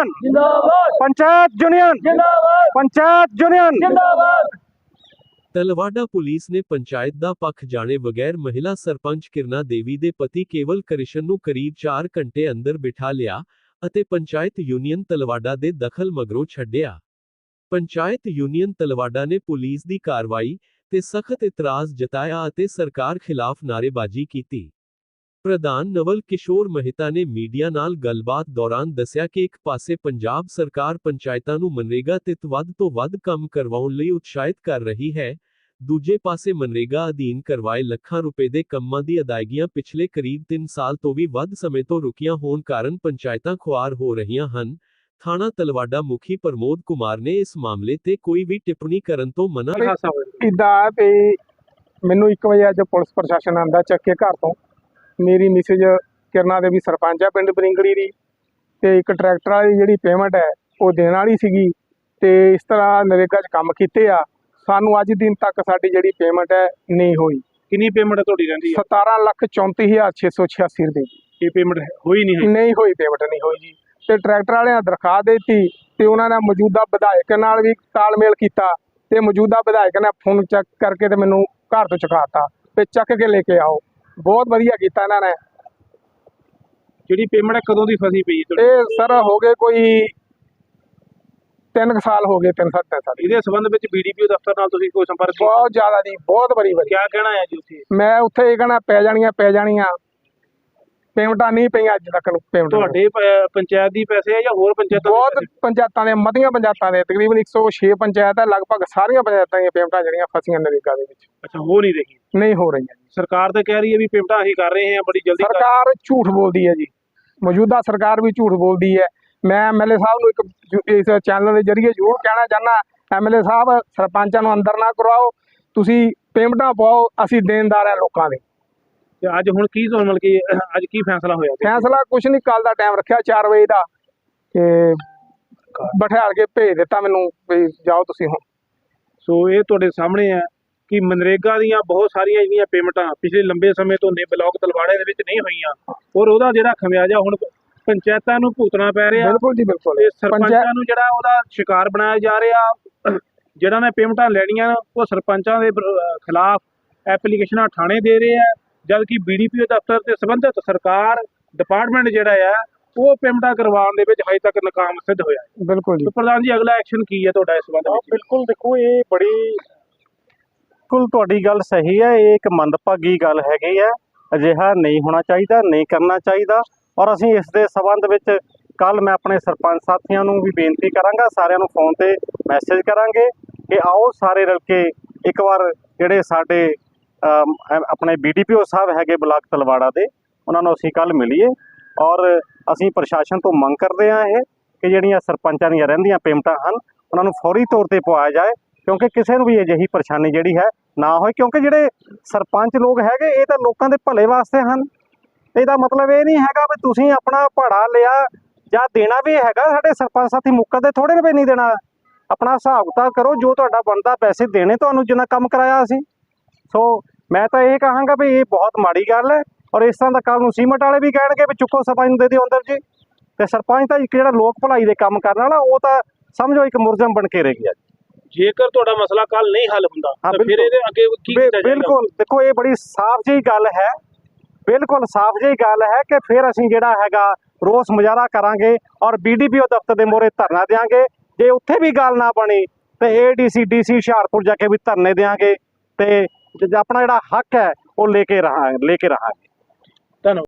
Union ਜਿੰਦਾਬਾਦ panchayat union ਜਿੰਦਾਬਾਦ panchayat union ਜਿੰਦਾਬਾਦ ਤਲਵਾਡਾ ਪੁਲਿਸ ਨੇ ਪੰਚਾਇਤ ਦਾ ਪੱਖ ਜਾਣੇ ਬਗੈਰ ਮਹਿਲਾ ਸਰਪੰਚ ਕਿਰਨਾ ਦੇਵੀ ਦੇ ਪਤੀ ਕੇਵਲ ਕ੍ਰਿਸ਼ਨ ਨੂੰ ਕਰੀਬ 4 ਘੰਟੇ ਅੰਦਰ ਬਿਠਾ ਲਿਆ ਅਤੇ ਪੰਚਾਇਤ ਯੂਨੀਅਨ ਤਲਵਾਡਾ ਦੇ ਦਖਲ ਮਗਰੋਂ ਛੱਡਿਆ। ਪੰਚਾਇਤ ਯੂਨੀਅਨ ਤਲਵਾਡਾ ਨੇ ਪੁਲਿਸ ਦੀ ਕਾਰਵਾਈ ਤੇ ਸਖਤ ਇਤਰਾਜ਼ ਜਤਾਇਆ ਅਤੇ ਸਰਕਾਰ ਖਿਲਾਫ ਨਾਅਰੇਬਾਜ਼ੀ ਕੀਤੀ। ਪ੍ਰਧਾਨ ਨਵਲ ਕਿਸ਼ੋਰ ਮਹਿਤਾ ਨੇ ਮੀਡੀਆ ਨਾਲ ਗੱਲਬਾਤ ਦੌਰਾਨ ਦੱਸਿਆ ਕਿ ਇੱਕ ਪਾਸੇ ਪੰਜਾਬ ਸਰਕਾਰ ਪੰਚਾਇਤਾਂ ਨੂੰ ਮਨਰੇਗਾ ਤੇ ਵੱਧ ਤੋਂ ਵੱਧ ਕੰਮ ਕਰਵਾਉਣ ਲਈ ਉਤਸ਼ਾਹਿਤ ਕਰ ਰਹੀ ਹੈ, ਦੂਜੇ ਪਾਸੇ ਮਨਰੇਗਾ ਅਧੀਨ ਕਰਵਾਏ ਲੱਖਾਂ ਰੁਪਏ ਦੇ ਕੰਮਾਂ ਦੀ ਅਦਾਇਗੀਆਂ ਪਿਛਲੇ ਕਰੀਬ 3 ਸਾਲ ਤੋਂ ਵੀ ਵੱਧ ਸਮੇਂ ਤੋਂ ਰੁਕੀਆਂ ਹੋਣ ਕਾਰਨ ਪੰਚਾਇਤਾਂ ਖੁਆਰ ਹੋ ਰਹੀਆਂ ਹਨ। ਥਾਣਾ ਤਲਵਾਡਾ ਮੁਖੀ ਪ੍ਰਮੋਦ ਕੁਮਾਰ ਨੇ ਇਸ ਮਾਮਲੇ ਤੇ ਕੋਈ ਵੀ ਟਿੱਪਣੀ ਕਰਨ ਤੋਂ ਮਨਾ ਹਾਸਾ ਹੋਇਆ ਮੈਨੂੰ 1 ਵਜੇ ਅੱਜ ਪੁਲਿਸ ਪ੍ਰਸ਼ਾਸਨ ਆਂਦਾ ਚੱਕ ਕੇ ਘਰ ਤੋਂ। ਮੇਰੀ ਮਿਸੇਜ ਕਿਰਨਾ ਦੇਵੀ ਸਰਪੰਚ ਹੈ ਪਿੰਡ ਬਰਿੰਗੜੀ ਦੀ ਤੇ ਇੱਕ ਟਰੈਕਟਰ ਵਾਲੀ ਜਿਹੜੀ ਪੇਮੈਂਟ ਹੈ ਉਹ ਦੇਣ ਵਾਲੀ ਸੀਗੀ ਤੇ ਇਸ ਤਰ੍ਹਾਂ ਨਰੇਗਾ 'ਚ ਕੰਮ ਕੀਤੇ ਆ। ਸਾਨੂੰ ਅੱਜ ਦਿਨ ਤੱਕ ਸਾਡੀ ਜਿਹੜੀ ਪੇਮੈਂਟ ਹੈ ਨਹੀਂ ਹੋਈ। ਕਿੰਨੀ ਪੇਮੈਂਟ ਤੁਹਾਡੀ ਰਹਿੰਦੀ ਹੈ 17 ਲੱਖ 34686 ਰੁਪਏ ਇਹ ਪੇਮੈਂਟ ਹੋਈ ਨਹੀਂ ਹੈ ਨਹੀਂ ਹੋਈ ਪੇਮੈਂਟ ਨਹੀਂ ਹੋਈ ਜੀ। ਤੇ ਟਰੈਕਟਰ ਵਾਲਿਆਂ ਦਰਖਾਸਤ ਦੇ ਦਿੱਤੀ ਤੇ ਉਹਨਾਂ ਨੇ ਮੌਜੂਦਾ ਵਿਧਾਇਕ ਨਾਲ ਵੀ ਤਾਲਮੇਲ ਕੀਤਾ ਤੇ ਮੌਜੂਦਾ ਵਿਧਾਇਕ ਨੇ ਫੋਨ ਚੈੱਕ ਕਰਕੇ ਤੇ ਮੈਨੂੰ ਘਰ ਤੋਂ ਚੁਕਾਤਾ ਤੇ ਚੱਕ ਕੇ ਲੈ ਕੇ ਆਓ। ਬਹੁਤ ਵਧੀਆ ਕੀਤਾ ਇਹਨਾਂ ਨੇ। ਜਿਹੜੀ ਪੇਮੈਂਟ ਹੈ ਕਦੋਂ ਦੀ ਫਸੀ ਪਈ ਹੈ ਤੁਹਾਡੀ? ਇਹ ਸਰ ਹੋ ਗਏ ਕੋਈ 3 ਸਾਲ ਹੋ ਗਏ 3 7 ਸਾਲ। ਇਹਦੇ ਸੰਬੰਧ ਵਿੱਚ ਬੀਡੀਪੀਓ ਦਫ਼ਤਰ ਨਾਲ ਤੁਸੀਂ ਕੋਈ ਸੰਪਰਕ ਬਹੁਤ ਜ਼ਿਆਦਾ ਜੀ ਬਹੁਤ ਬੜੀ ਬੜੀ ਕੀ ਕਹਿਣਾ ਹੈ ਜੀ ਉੱਥੇ? ਮੈਂ ਉੱਥੇ ਇਹ ਕਹਣਾ ਪੈ ਜਾਣੀਆਂ ਪੈ ਜਾਣੀਆਂ। ਪੇਮੈਂਟਾਂ ਨਹੀਂ ਪਈਆਂ ਅੱਜ ਤੱਕ ਪੇਮੈਂਟ ਤੁਹਾਡੇ ਪ- ਪੰਚਾਇਤ ਦੀ ਪੈਸੇ ਹੈ ਜਾਂ ਹੋਰ ਪੰਚਾਇਤਾਂ ਦੇ ਬਹੁਤ ਪੈਸੇ? ਪੰਚਾਇਤਾਂ ਦੇ ਮਧੀਆਂ ਪੰਚਾਇਤਾਂ ਦੇ ਤਕਰੀਬਨ 106 ਪੰਚਾਇਤ ਹੈ ਲਗਭਗ ਸਾਰੀਆਂ ਪੰਚਾਇਤਾਂ ਦੀਆਂ ਪੇਮੈਂਟਾਂ ਜਿਹੜੀਆਂ ਫਸੀਆਂ ਨਰੇਗਾ ਦੇ ਵਿੱਚ। ਅੱਛਾ ਹੋ ਨਹੀਂ ਰਹੀ ਨਹੀਂ ਹੋ ਰਹੀਆਂ ਸਰਕਾਰ ਤਾਂ ਕਹਿ ਰਹੀ ਹੈ ਵੀ ਪੇਮੈਂਟਾਂ ਅਸੀਂ ਕਰ ਰਹੇ ਹਾਂ ਬੜੀ ਜਲਦੀ ਕਰ- ਸਰਕਾਰ ਝੂਠ ਬੋਲਦੀ ਹੈ ਜੀ। ਮੌਜੂਦਾ ਸਰਕਾਰ ਵੀ ਝੂਠ ਬੋਲਦੀ ਹੈ। ਮੈਂ ਐਮਐਲਏ ਸਾਹਿਬ ਨੂੰ ਇੱਕ ਜ- ਇਸ ਚੈਨਲ ਦੇ ਜ਼ਰੀਏ ਜ਼ਰੂਰ ਕਹਿਣਾ ਚਾਹਨਾ ਐਮਐਲਏ ਸਾਹਿਬ ਸਰਪੰਚਾਂ ਨੂੰ ਅੰਦਰ ਨਾ ਕਰਵਾਓ ਤੁਸੀਂ ਪੇਮੈਂਟਾਂ ਪਾਓ ਅਸੀਂ ਦੇਣਦਾਰ ਹਾਂ ਲੋਕਾਂ ਦੇ। ਤੇ ਅੱਜ ਹੁਣ ਕੀ ਤੁਹਾਨੂੰ ਮਤਲਬ ਕਿ ਅੱਜ ਕੀ ਫੈਸਲਾ ਹੋਇਆ ਫੈਸਲਾ ਕੁਛ ਨਹੀਂ ਕੱਲ ਦਾ ਟਾਈਮ ਰੱਖਿਆ 4 ਵਜੇ ਦਾ। ਤੇ ਬਿਠਾਲ ਕੇ ਭੇਜ ਦਿੱਤਾ ਮੈਨੂੰ ਵੀ ਜਾਓ ਤੁਸੀਂ ਹੁਣ। ਸੋ ਇਹ ਤੁਹਾਡੇ ਸਾਹਮਣੇ ਹੈ ਕਿ ਮਨਰੇਗਾ ਦੀਆਂ ਬਹੁਤ ਸਾਰੀਆਂ ਜਿਹੜੀਆਂ ਪੇਮੈਂਟਾਂ ਪਿਛਲੇ ਲੰਬੇ ਸਮੇਂ ਤੋਂ ਨੇ ਬਲਾਕ ਤਲਵਾੜੇ ਦੇ ਵਿੱਚ ਨਹੀਂ ਹੋਈਆਂ। ਔਰ ਉਹਦਾ ਜਿਹੜਾ ਖਮਿਆਜਾ ਹੁਣ ਪੰਚਾਇਤਾਂ ਨੂੰ ਭੁਗਤਣਾ ਪੈ ਰਿਹਾ ਬਿਲਕੁਲ ਜੀ ਬਿਲਕੁਲ। ਤੇ ਸਰਪੰਚਾਂ ਨੂੰ ਜਿਹੜਾ ਉਹਦਾ ਸ਼ਿਕਾਰ ਬਣਾਇਆ ਜਾ ਰਿਹਾ ਜਿਹੜਾ ਨੇ ਪੇਮੈਂਟਾਂ ਲੈਣੀਆਂ ਉਹ ਸਰਪੰਚਾਂ ਦੇ ਅਹ ਖਿਲਾਫ ਐਪਲੀਕੇਸ਼ਨਾਂ ਥਾਣੇ ਦੇ ਰਹੇ ਆ। ਜਦ ਕਿ ਬੀਡੀਪੀਓ ਦਫ਼ਤਰ ਤੇ ਸੰਬੰਧਿਤ ਸਰਕਾਰ ਡਿਪਾਰਟਮੈਂਟ ਜਿਹੜਾ ਆ ਉਹ ਪੇਮੈਂਟਾਂ ਕਰਵਾਉਣ ਦੇ ਵਿੱਚ ਹਜੇ ਤੱਕ ਨਾਕਾਮ ਸਿੱਧ ਹੋਇਆ ਹੈ। ਬਿਲਕੁਲ ਜੀ। ਤੇ ਪ੍ਰਧਾਨ ਜੀ ਅਗਲਾ ਐਕਸ਼ਨ ਕੀ ਹੈ ਤੁਹਾਡਾ ਇਸ ਸੰਬੰਧ ਵਿੱਚ? ਬਿਲਕੁਲ ਦੇਖੋ ਇਹ ਬੜੀ ਬਿਲਕੁਲ ਤੁਹਾਡੀ ਗੱਲ ਸਹੀ ਹੈ ਇਹ ਇੱਕ ਮੰਦਭਾਗੀ ਗੱਲ ਹੈਗੀ ਹੈ। ਅਜਿਹਾ ਨਹੀਂ ਹੋਣਾ ਚਾਹੀਦਾ ਨਹੀਂ ਕਰਨਾ ਚਾਹੀਦਾ। ਔਰ ਅਸੀਂ ਇਸ ਦੇ ਸਬੰਧ ਵਿੱਚ ਕੱਲ ਮੈਂ ਆਪਣੇ ਸਰਪੰਚ ਸਾਥੀਆਂ ਨੂੰ ਵੀ ਬੇਨਤੀ ਕਰਾਂਗਾ ਸਾਰਿਆਂ ਨੂੰ ਫੋਨ ਤੇ ਮੈਸੇਜ ਕਰਾਂਗੇ ਕਿ ਆਓ ਸਾਰੇ ਰਲ ਕੇ ਇੱਕ ਵਾਰ ਜਿਹੜੇ ਸਾਡੇ ਆਪਣੇ ਬੀਡੀਪੀਓ ਸਾਹਿਬ ਹੈਗੇ ਬਲਾਕ ਤਲਵਾੜਾ ਦੇ, ਉਹਨਾਂ ਨੂੰ ਅਸੀਂ ਕੱਲ ਮਿਲੀਏ ਔਰ ਅਸੀਂ ਪ੍ਰਸ਼ਾਸਨ ਤੋਂ ਮੰਗ ਕਰਦੇ ਹਾਂ ਇਹ ਕਿ ਜਿਹੜੀਆਂ ਸਰਪੰਚਾਂ ਦੀਆਂ ਰਹਿੰਦੀਆਂ ਪੇਮਟਾਂ ਹਨ, ਉਹਨਾਂ ਨੂੰ ਫੌਰੀ ਤੌਰ ਤੇ ਪਵਾਇਆ ਜਾਏ, ਕਿਉਂਕਿ ਕਿਸੇ ਨੂੰ ਵੀ ਅਜਿਹੀ ਪਰੇਸ਼ਾਨੀ ਜਿਹੜੀ ਹੈ ਨਾ ਹੋਏ, ਕਿਉਂਕਿ ਜਿਹੜੇ ਸਰਪੰਚ ਲੋਕ ਹੈਗੇ, ਇਹ ਤਾਂ ਲੋਕਾਂ ਦੇ ਭਲੇ ਵਾਸਤੇ ਹਨ। ਇਹਦਾ ਮਤਲਬ ਇਹ ਨਹੀਂ ਹੈਗਾ ਵੀ ਤੁਸੀਂ ਆਪਣਾ ਭਾੜਾ ਲਿਆ ਜਾਂ ਦੇਣਾ ਵੀ ਹੈਗਾ, ਸਾਡੇ ਸਰਪੰਚ ਸਾਥੀ ਮੁੱਕਰਦੇ ਥੋੜੇ ਰੁਪਏ ਨਹੀਂ ਦੇਣਾ। ਆਪਣਾ ਹਿਸਾਬ ਕਿਤਾਬ ਕਰੋ, ਜੋ ਤੁਹਾਡਾ ਬਣਦਾ ਪੈਸੇ ਦੇਣੇ, ਤੁਹਾਨੂੰ ਜਿੰਨਾ ਕੰਮ ਕਰਾਇਆ ਅਸੀਂ। ਸੋ ਮੈਂ ਤਾਂ ਇਹ ਕਹਾਂਗਾ ਵੀ ਇਹ ਬਹੁਤ ਮਾੜੀ ਗੱਲ ਹੈ ਔਰ ਇਸ ਤਰ੍ਹਾਂ ਦਾ ਕੱਲ ਨੂੰ ਸੀਮਟ ਵਾਲੇ ਵੀ ਕਹਿਣਗੇ ਵੀ ਚੁੱਕੋ ਸਰਪੰਚ ਨੂੰ ਦੇ ਦਿਓ ਅੰਦਰ ਜੀ। ਤੇ ਸਰਪੰਚ ਤਾਂ ਇੱਕ ਜਿਹੜਾ ਲੋਕ ਭਲਾਈ ਦੇ ਕੰਮ ਕਰਨ ਵਾਲਾ ਉਹ ਤਾਂ ਸਮਝੋ ਇੱਕ ਮੁਰਜਮ ਬਣ ਕੇ ਰਹਿ ਗਿਆ ਜੇਕਰ ਤੁਹਾਡਾ ਮਸਲਾ ਕੱਲ ਨਹੀਂ ਹੱਲ ਹੁੰਦਾ ਤਾਂ ਫਿਰ। ਇਹਦੇ ਅੱਗੇ ਕੀ ਕੀਤਾ ਬਿਲਕੁਲ। ਦੇਖੋ ਇਹ ਬੜੀ ਸਾਫ਼ ਜਿਹੀ ਗੱਲ ਹੈ। ਬਿਲਕੁਲ ਸਾਫ਼ ਜਿਹੀ ਗੱਲ ਹੈ ਕਿ ਫਿਰ ਅਸੀਂ ਜਿਹੜਾ ਹੈਗਾ ਰੋਸ ਮੁਜ਼ਾਹਰਾ ਕਰਾਂਗੇ ਔਰ ਬੀਡੀਪੀਓ ਦਫ਼ਤਰ ਦੇ ਮੋਹਰੇ ਧਰਨਾ ਦੇਾਂਗੇ ਜੇ ਉੱਥੇ ਵੀ ਗੱਲ ਨਾ ਬਣੀ ਤੇ ਏਡੀਸੀ ਡੀਸੀ ਹੁਸ਼ਿਆਰਪੁਰ ਜਾ ਕੇ ਵੀ ਧਰਨੇ ਦੇਾਂਗੇ ਤੇ ਜ- ਆਪਣਾ ਜਿਹੜਾ ਹੱਕ ਹੈ ਉਹ ਲੈ ਕੇ ਰਹਾਂ ਲੈ ਕੇ ਰਹਾਂਗੇ।